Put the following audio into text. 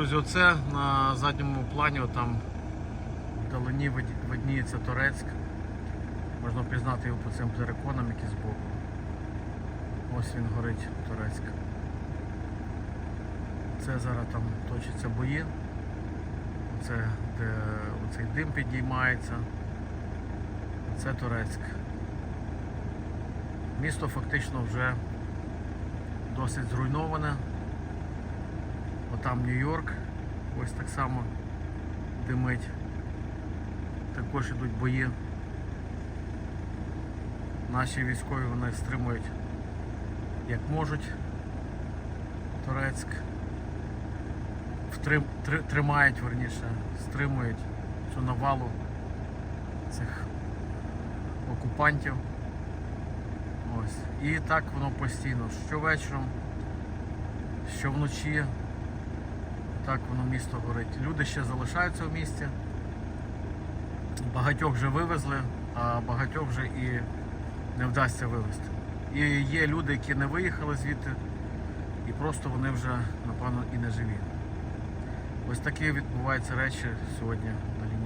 Друзі, оце на задньому плані, там вдалині виді- видніється Торецьк. Можна пізнати його по цим териконам, які збоку. Ось він горить Торецьк. Це зараз там точаться бої. Це де оцей дим підіймається. Це Турецьк. Місто фактично вже досить зруйноване. Отам Нью-Йорк, ось так само димить. Також ідуть бої. Наші військові вони стримують як можуть Турецьк. Втрим, три- тримають, верніше, стримують цю навалу цих окупантів. Ось. І так воно постійно. Щовечором, щовночі. Так воно місто горить. Люди ще залишаються в місті. Багатьох вже вивезли, а багатьох вже і не вдасться вивезти. І є люди, які не виїхали звідти, і просто вони вже, напевно, і не живі. Ось такі відбуваються речі сьогодні на лінії